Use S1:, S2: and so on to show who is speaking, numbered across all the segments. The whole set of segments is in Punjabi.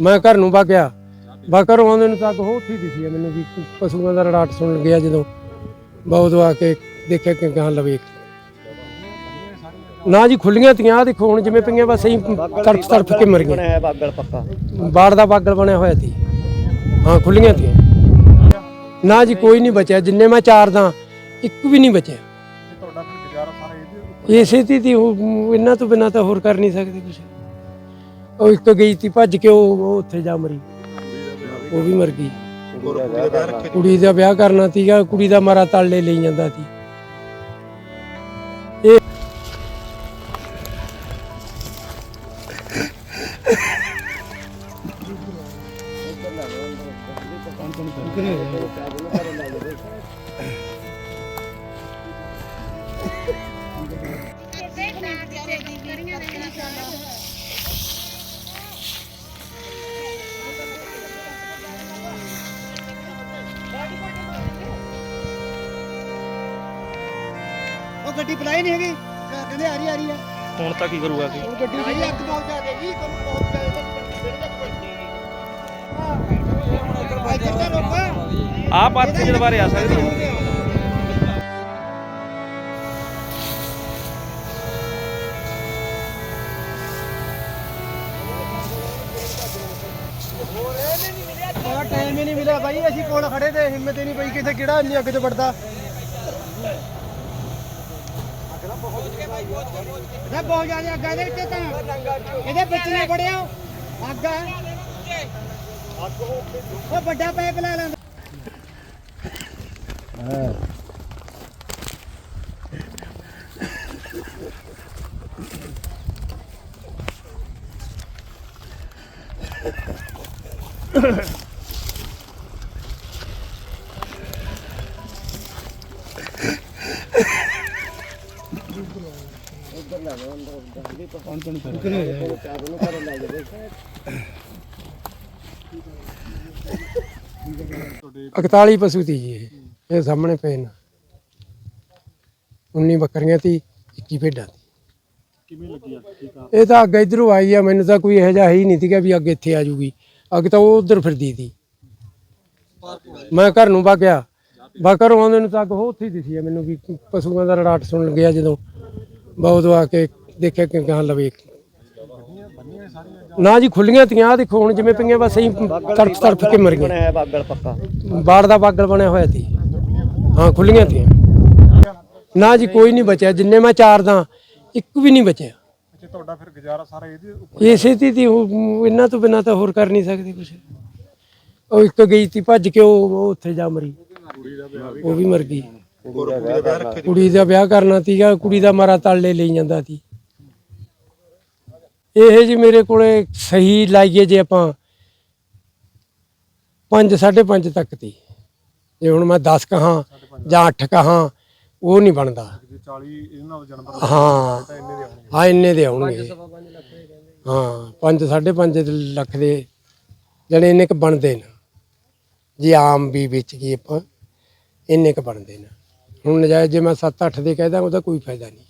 S1: ਮੈਂ ਘਰ ਨੂੰ ਵਗਿਆ ਬਾ ਘਰੋਂ ਆਉਂਦੇ ਨੂੰ ਤੱਕ ਉਹ ਉੱਥੇ ਹੀ ਦਿਸੀ ਆ ਮੈਨੂੰ ਵੀ ਪਸ਼ੂਆਂ ਦਾ ਰੜਾਟ ਸੁਣ ਗਿਆ ਜਦੋਂ। ਬਹੁਤ ਆ ਕੇ ਦੇਖਿਆ ਕਿ ਗਾਂ ਲਵੇ। ਨਾ ਜੀ ਖੁੱਲੀਆਂ ਤੀਆਂ ਦੇਖੋ ਹੁਣ ਜਿਵੇਂ ਪਈਆਂ ਬਸ ਐਂ ਤੜਫ ਤੜਫ ਕੇ ਮਰ
S2: ਬਾਗਲ ਪੱਕਾ
S1: ਬਾੜ ਦਾ ਬਾਗਲ ਬਣਿਆ ਹੋਇਆ ਸੀ। ਹਾਂ ਖੁੱਲੀਆਂ ਤੀਆਂ। ਨਾ ਜੀ ਕੋਈ ਨਹੀਂ ਬਚਿਆ ਜਿੰਨੇ ਮੈਂ ਚਾਰਦਾ ਇੱਕ ਵੀ ਨਹੀਂ ਬਚਿਆ।
S3: ਤੁਹਾਡਾ ਫਿਰ ਗੁਜ਼ਾਰਾ ਸਾਰਾ ਇਹਦੇ
S1: ਇਸੇ ਤੀ ਇਹਨਾਂ ਤੋਂ ਬਿਨਾ ਤਾਂ ਹੋਰ ਕਰ ਨਹੀਂ ਸਕਦੇ ਕੁਝ ਉਹ ਇੱਕ ਗਈ ਤੀ, ਭੱਜ ਕੇ ਉਹ ਉਹ ਉੱਥੇ ਜਾ ਮਰੀ। ਉਹ ਵੀ ਮਰ ਗਈ। ਕੁੜੀ ਦਾ ਵਿਆਹ ਕਰਨਾ ਸੀਗਾ, ਕੁੜੀ ਦਾ ਮਾਰਾ ਤਾਲੇ ਲਈ ਜਾਂਦਾ ਸੀ। ਇਹ
S2: ਗੱਡੀ ਬੁਲਾਈ ਨਹੀਂ ਹੈਗੀ। ਕਹਿੰਦੇ ਆ ਰਹੀ ਆ ਰਹੀ ਆ।
S4: ਹੁਣ ਤਾਂ ਕੀ ਕਰੂਗਾ ਸੀ
S2: ਹੁਣ ਗੱਡੀ ਦੀ ਅੱਗ ਬਹੁਤ ਜ਼ਿਆਦਾ ਜੀ ਤੁਹਾਨੂੰ ਬਹੁਤ ਜ਼ਿਆਦਾ
S4: ਪਾਰਟੀ ਦੇ ਦੁਬਾਰੇ ਆ ਸਕਦੀ ਹੈ।
S2: ਟਾਈਮ ਹੀ ਨਹੀਂ ਮਿਲਿਆ ਬਾਈ। ਅਸੀਂ ਕੋਲ ਖੜੇ ਤੇ ਹਿੰਮਤ ਹੀ ਨਹੀਂ ਪਈ ਕਿਤੇ ਕਿਹੜਾ ਇੰਨੀ ਅੱਗ ਤੇ ਵੜਦਾ। ਨਾ ਬਹੁਤ ਜ਼ਿਆਦਾ ਅੱਗ ਆ ਇਹਦੇ ਵਿੱਚ ਤਾਂ। ਇਹਦੇ ਵਿੱਚ ਨਾ ਵੜਿਆ। ਅੱਗ ਆ। ਉਹ ਵੱਡਾ ਪਾਈਪ ਲੈ ਲੈਂਦਾ।
S1: ਇਕਤਾਲੀ ਪਸ਼ੂ ਤੀ ਜੀ ਇਹ। ਇਹ ਸਾਹਮਣੇ ਪਏ ਨੇ। 19 ਬੱਕਰੀਆਂ ਤੀ 21 ਭੇਡਾਂ ਤੀ
S3: ਕਿਵੇਂ ਲੱਗੀ ਅੱਗ? ਠੀਕ ਆ
S1: ਇਹ ਤਾਂ ਅੱਗ ਇਧਰੋਂ ਆਈ ਆ ਮੈਨੂੰ ਤਾਂ ਕੋਈ ਇਹੋ ਜਿਹਾ ਹੈ ਹੀ ਨਹੀਂ ਸੀਗਾ ਵੀ ਅੱਗ ਇੱਥੇ ਆ ਜੂਗੀ ਅੱਗ ਤਾਂ ਉਹ ਉਧਰ ਫਿਰਦੀ ਸੀ। ਮੈਂ ਘਰ ਨੂੰ ਵਗਿਆ ਬਾ ਘਰੋਂ ਆਉਂਦੇ ਨੂੰ ਤਾਂ ਅੱਗ ਉਹ ਉੱਥੇ ਹੀ ਦਿਸੀ ਆ ਮੈਨੂੰ ਵੀ ਪਸ਼ੂਆਂ ਦਾ ਰੜਾਟ ਸੁਣ ਗਿਆ ਜਦੋਂ। ਬਹੁਤ ਆ ਕੇ ਦੇਖਿਆ ਕਿ ਗਾਂ ਲਵੇ। ਨਾ ਜੀ ਖੁੱਲੀਆਂ ਤੀਆਂ ਦੇਖੋ ਹੁਣ ਜਿਵੇਂ ਪਈਆਂ ਬਸ ਐਂ ਤੜਫ ਤੜਫ ਕੇ ਮਰ ਗਈਆਂ
S2: ਬਣਾਇਆ ਬਾਗਲ ਪੱਕਾ
S1: ਬਾੜ ਦਾ ਬਾਗਲ ਬਣਿਆ ਹੋਇਆ ਸੀ। ਹਾਂ, ਖੁੱਲੀਆਂ ਤੀਆਂ। ਨਾ ਜੀ ਕੋਈ ਨਹੀਂ ਬਚਿਆ, ਜਿੰਨੇ ਮੈਂ ਚਾਰਦਾ ਇੱਕ ਵੀ ਨਹੀਂ ਬਚਿਆ।
S3: ਅੱਛਾ ਤੁਹਾਡਾ ਫਿਰ ਗੁਜ਼ਾਰਾ ਸਾਰਾ ਇਹਦੇ ਉੱਪਰ
S1: ਇਸੇ ਤੀ ਤੀ ਇਹਨਾਂ ਤੋਂ ਬਿਨਾ ਤਾਂ ਹੋਰ ਕਰ ਨਹੀਂ ਸਕਦੇ ਕੁਝ ਉਹ ਇੱਕ ਗਈ ਤੀ, ਭੱਜ ਕੇ ਉਹ ਉੱਥੇ ਜਾ ਮਰੀ। ਉਹ ਵੀ ਮਰ ਗਈ। ਕੁੜੀ ਦਾ ਵਿਆਹ ਕਰਨਾ ਸੀਗਾ ਕੁੜੀ ਦਾ ਮਾਰਾ ਤਾਲੇ ਲਈ ਜਾਂਦਾ ਸੀ। ਇਹ ਜੀ ਮੇਰੇ ਕੋਲੇ ਸਹੀ ਲਾਈਏ ਜੇ ਆਪਾਂ 5 5.5 ਤੱਕ ਤੀ ਜੇ ਹੁਣ ਮੈਂ 10 ਕਹਾਂ ਜਾਂ 8 ਕਹਾਂ ਉਹ ਨਹੀਂ ਬਣਦਾ।
S3: ਜੇ 40 ਇਹਦੇ ਨਾਲ ਜਨਮ
S1: ਹਾਂ
S3: ਇੰਨੇ ਦੇ ਆਉਣਗੇ।
S1: ਹਾਂ ਇੰਨੇ ਦੇ ਆਉਣਗੇ। ਹਾਂ 5 5.5 ਲੱਖ ਦੇ ਜਣੇ ਇੰਨੇ ਕ ਬਣਦੇ ਨੇ। ਜੇ ਆਮ ਵੀ ਵਿੱਚ ਕੀ ਆਪਾਂ ਇੰਨੇ ਕ ਬਣਦੇ ਨੇ। ਹੁਣ ਨਜਾਇਜ਼ ਜੇ ਮੈਂ 7-8 ਦੇ ਕਹਿਦਾ ਉਹਦਾ ਕੋਈ ਫਾਇਦਾ ਨਹੀਂ।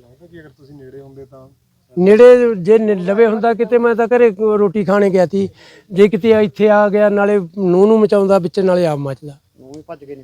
S3: ਲੱਗਦਾ ਕਿ ਅਗਰ ਤੁਸੀਂ ਨੇੜੇ ਹੁੰਦੇ ਤਾਂ
S1: ਨੇੜੇ ਜੇ ਲਵੇ ਹੁੰਦਾ ਕਿਤੇ, ਮੈਂ ਤਾਂ ਘਰੇ ਰੋਟੀ ਖਾਣੇ ਗਿਆ ਸੀ ਜੇ ਕਿਤੇ ਇੱਥੇ ਆ ਗਿਆ, ਨਾਲੇ ਨੂੰ ਨੂੰ ਮਚਾਉਂਦਾ, ਵਿੱਚ ਨਾਲੇ ਆਪ ਮਚਦਾ।
S2: ਉਹ ਵੀ ਭੱਜ ਕੇ ਨਹੀਂ